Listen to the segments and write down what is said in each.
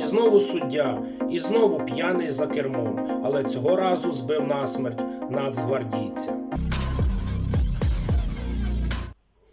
І знову суддя, і знову п'яний за кермом, але цього разу збив насмерть нацгвардійця.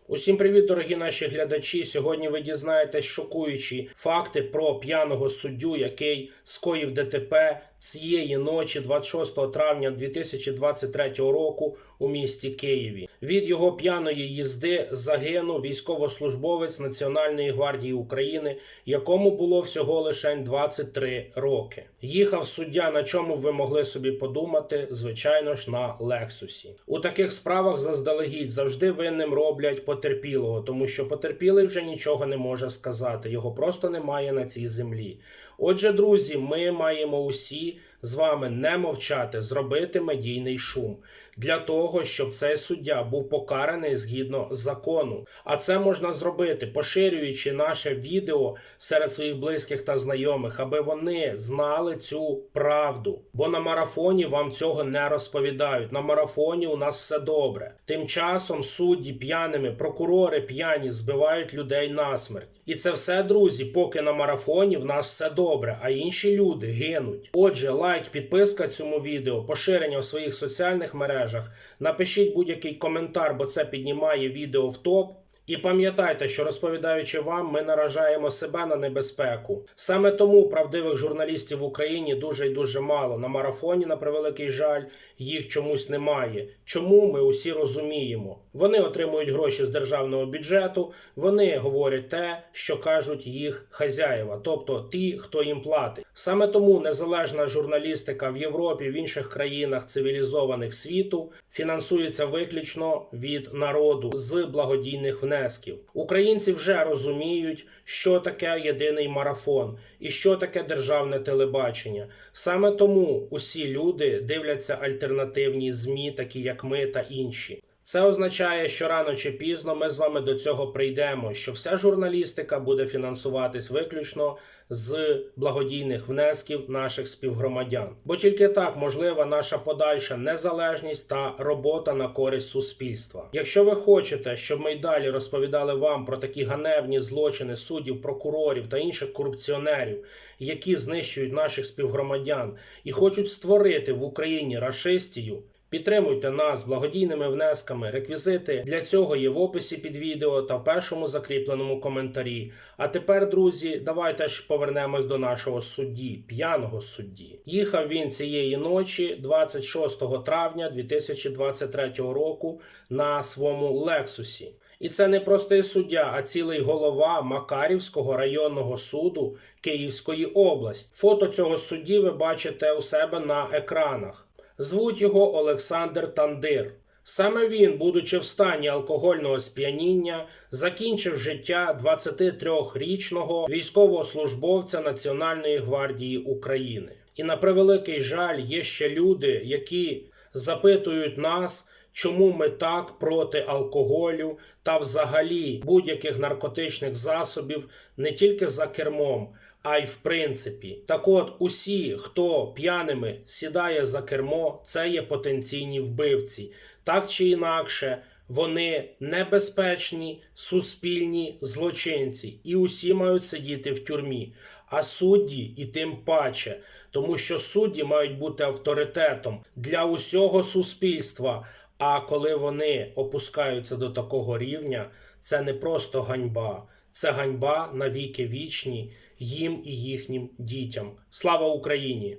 Усім привіт, дорогі наші глядачі. Сьогодні ви дізнаєтесь шокуючі факти про п'яного суддю, який скоїв ДТП цієї ночі, 26 травня 2023 року у місті Києві. Від його п'яної їзди загинув військовослужбовець Національної гвардії України, якому було всього лише 23 роки. Їхав суддя, на чому б ви могли собі подумати, звичайно ж, на Лексусі. У таких справах заздалегідь завжди винним роблять потерпілого, тому що потерпілий вже нічого не може сказати, його просто немає на цій землі. Отже, друзі, ми маємо усі з вами не мовчати, зробити медійний шум для того, щоб цей суддя був покараний згідно закону. А це можна зробити, поширюючи наше відео серед своїх близьких та знайомих, аби вони знали цю правду. Бо на марафоні вам цього не розповідають. На марафоні у нас все добре. Тим часом судді п'яними, прокурори п'яні збивають людей насмерть. І це все, друзі, поки на марафоні в нас все добре, а інші люди гинуть. Отже, лайк, підписка цьому відео, поширення в своїх соціальних мережах. Напишіть будь-який коментар, бо це піднімає відео в топ. І пам'ятайте, що розповідаючи вам, ми наражаємо себе на небезпеку. Саме тому правдивих журналістів в Україні дуже й дуже мало. На марафоні, на превеликий жаль, їх чомусь немає. Чому ми усі розуміємо? Вони отримують гроші з державного бюджету, вони говорять те, що кажуть їх хазяєва, тобто ті, хто їм платить. Саме тому незалежна журналістика в Європі, в інших країнах цивілізованих світу фінансується виключно від народу з благодійних внесків. Українці вже розуміють, що таке єдиний марафон і що таке державне телебачення. Саме тому усі люди дивляться альтернативні змі, такі як ми та інші. Це означає, що рано чи пізно ми з вами до цього прийдемо, що вся журналістика буде фінансуватись виключно з благодійних внесків наших співгромадян. Бо тільки так можлива наша подальша незалежність та робота на користь суспільства. Якщо ви хочете, щоб ми й далі розповідали вам про такі ганебні злочини суддів, прокурорів та інших корупціонерів, які знищують наших співгромадян і хочуть створити в Україні рашистію. Підтримуйте нас благодійними внесками. Реквізити для цього є в описі під відео та в першому закріпленому коментарі. А тепер, друзі, давайте ж повернемось до нашого судді, п'яного судді. Їхав він цієї ночі, 26 травня 2023 року, на своєму Лексусі. І це не простий суддя, а цілий голова Макарівського районного суду Київської області. Фото цього судді ви бачите у себе на екранах. Звуть його Олександр Тандир. Саме він, будучи в стані алкогольного сп'яніння, закінчив життя 23-річного військовослужбовця Національної гвардії України. І на превеликий жаль, є ще люди, які запитують нас, чому ми так проти алкоголю та взагалі будь-яких наркотичних засобів не тільки за кермом а й в принципі. Так от, усі, хто п'яними сідає за кермо, це є потенційні вбивці. Так чи інакше, вони небезпечні, суспільні злочинці, і усі мають сидіти в тюрмі. А судді і тим паче, тому що судді мають бути авторитетом для усього суспільства. А коли вони опускаються до такого рівня, це не просто ганьба, це ганьба на віки вічні їм і їхнім дітям. Слава Україні!